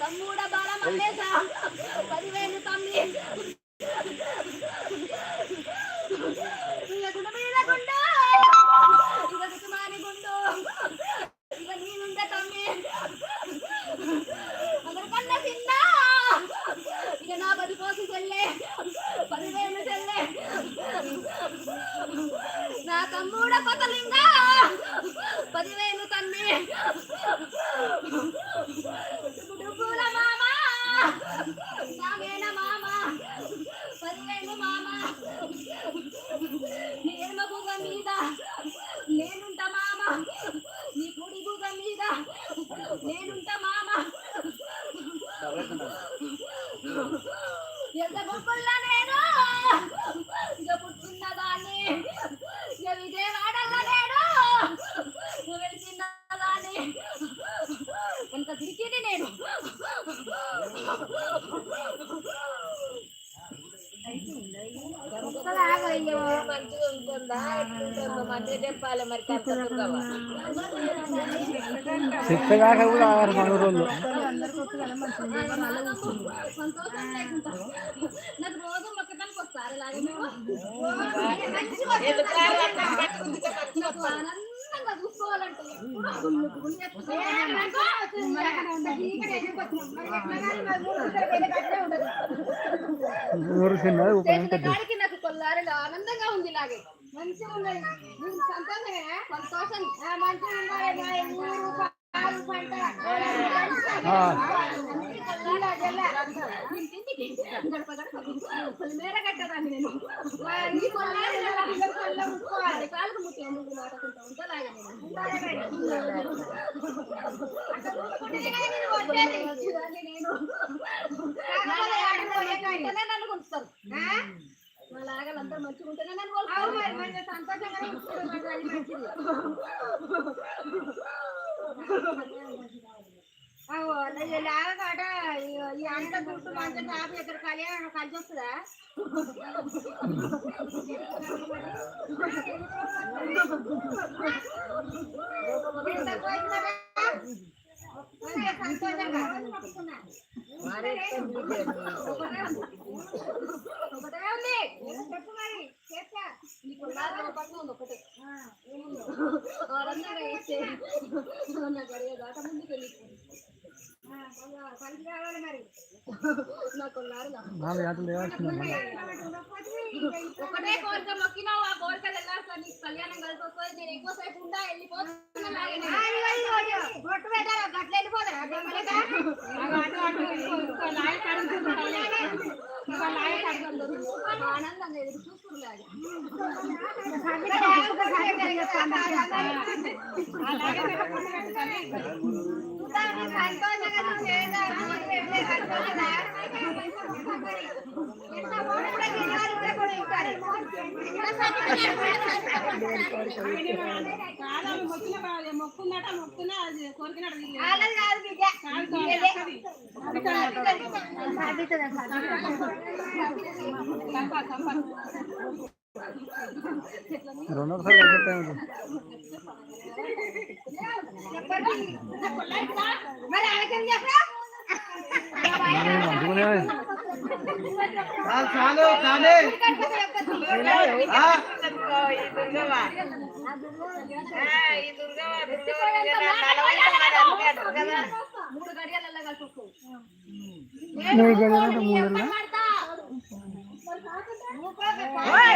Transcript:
తమ్ముడ బాల మల్లేశ ఎడమ బుగ మీద. నేనుంట మామ. నీ కుడి బుగ మీద. నేనుంట మామ. ఎంత గొప్పల్లా మంచిగా ఉంటుందా చెప్పాలి మరి కూడా ఆగారు మన రోజులు. చూసుకోవాలంటే ఊరు చిన్నది నాకు కొల్లారిలో ఆనందంగా ఉంది ఇలాగే. మంచిగా ఉన్నది నీకు సంతోషమే సంతోషం. ఆ, గడప పొలిమేర కట్టదాన్ని నేను. కొల్ల ఉంచుకోవాలి కాలుకు ముట్టి ముందు మాటకుంటా చూసుకుంటేనే కదా నేను. నన్ను మా లాగలందరూ మంచిగా ఉంటేనే నన్ను సంతోషంగా లాగకాట ఈ అంత చుట్టూ మంచి టాప్ ఎక్కడ కళ్యాణం కలిసి వస్తుందా చెప్పు మరి చేస్తా నీకు ఒకటే దాకా ముందుకు వెళ్ళి ఒకటే కోరిక మొక్కినావు ఆ కోరిక వెళ్ళాల్సి నీకు కళ్యాణం కలిసి వస్తుంది నేను ఎక్కువసేపు ఉండా వెళ్ళిపోతున్నా బొట్టు పెట్టాలి గట్ల వెళ్ళిపోతారా ఆనందంగా ఎదురు చూసుకున్నాడు మొక్కుందట మొక్కున్నా అది కోరికినట్టు రెండోసారి అయిపోతాయి మరి ఆమెకేం చెప్పరా మంచిగానే చాలు కానీ ఈ దుర్గవా ఆ, ఈ దుర్గవా దుర్గవా నలభై అంటారు కదా మూడు గడియలలో కలిసి వస్తుంది మూడు గడియలు మూడు నెలలు పడతా. ఓయ్!